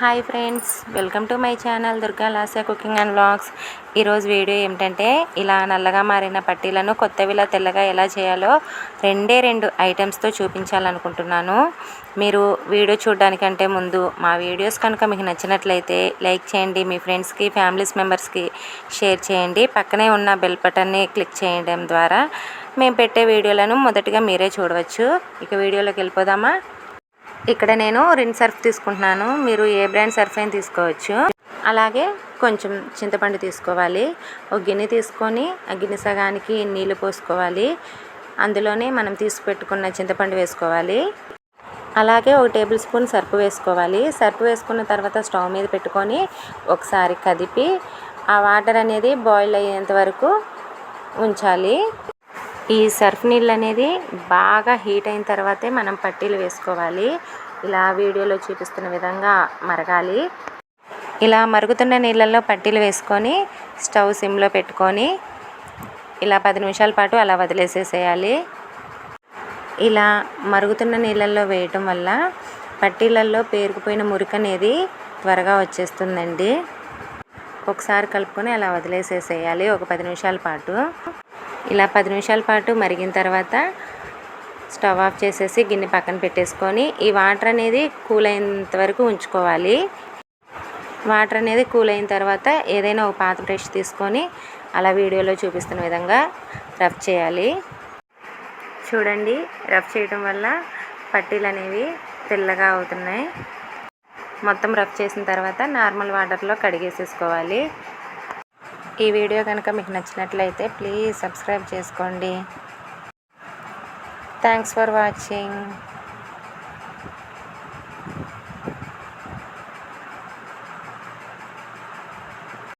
Hi friends welcome to my channel Durga Lasa cooking and blogs ఈరోజు video ఏమిటంటే ఇలా నల్లగా మారిన పట్టీలను కొత్తవిలా తెల్లగా ఎలా చేయాలో రెండే రెండు ఐటమ్స్తో చూపించాలనుకుంటున్నాను. మీరు వీడియో చూడడానికంటే ముందు మా వీడియోస్ కనుక మీకు నచ్చినట్లయితే లైక్ చేయండి మీ ఫ్రెండ్స్కి ఫ్యామిలీస్ మెంబర్స్కి షేర్ చేయండి. పక్కనే ఉన్న బెల్ బటన్ని క్లిక్ చేయడం ద్వారా మేము పెట్టే వీడియోలను మొదటిగా మీరే చూడవచ్చు. ఇక వీడియోలోకి వెళ్ళిపోదామా? ఇక్కడ నేను రిన్ సర్ఫ్ తీసుకుంటున్నాను. మీరు ఏ బ్రాండ్ సర్ఫ్ అయినా తీసుకోవచ్చు. అలాగే కొంచెం చింతపండు తీసుకోవాలి. ఒక గిన్నె తీసుకొని ఆ గిన్నె సగానికి నీళ్ళు పోసుకోవాలి. అందులోనే మనం తీసి పెట్టుకున్న చింతపండు వేసుకోవాలి. అలాగే ఒక టేబుల్ స్పూన్ సర్పు వేసుకోవాలి. సర్పు వేసుకున్న తర్వాత స్టవ్ మీద పెట్టుకొని ఒకసారి కదిపి ఆ వాటర్ అనేది బాయిల్ అయ్యేంత వరకు ఉంచాలి. ఈ సర్ఫ్ నీళ్ళు అనేది బాగా హీట్ అయిన తర్వాతే మనం పట్టీలు వేసుకోవాలి. ఇలా వీడియోలో చూపిస్తున్న విధంగా మరగాలి. ఇలా మరుగుతున్న నీళ్ళల్లో పట్టీలు వేసుకొని స్టవ్ సిమ్లో పెట్టుకొని ఇలా పది నిమిషాల పాటు అలా వదిలేసేసేయాలి. ఇలా మరుగుతున్న నీళ్ళల్లో వేయటం వల్ల పట్టీలల్లో పేరుకుపోయిన మురికి అనేది త్వరగా వచ్చేస్తుందండి. ఒకసారి కలుపుకొని అలా వదిలేసేసేయాలి ఒక పది నిమిషాల పాటు. ఇలా పది నిమిషాల పాటు మరిగిన తర్వాత స్టవ్ ఆఫ్ చేసేసి గిన్నె పక్కన పెట్టేసుకొని ఈ వాటర్ అనేది కూల్ అయినంత వరకు ఉంచుకోవాలి. వాటర్ అనేది కూల్ అయిన తర్వాత ఏదైనా ఒక పాత బ్రష్ తీసుకొని అలా వీడియోలో చూపిస్తున్న విధంగా రఫ్ చేయాలి. చూడండి రఫ్ చేయడం వల్ల పట్టీలు అనేవి తెల్లగా అవుతున్నాయి. మొత్తం రఫ్ చేసిన తర్వాత నార్మల్ వాటర్లో కడిగేసేసుకోవాలి. ఈ వీడియో కనుక మీకు నచ్చినట్లయితే ప్లీజ్ సబ్స్క్రైబ్ చేసుకోండి. Thanks for watching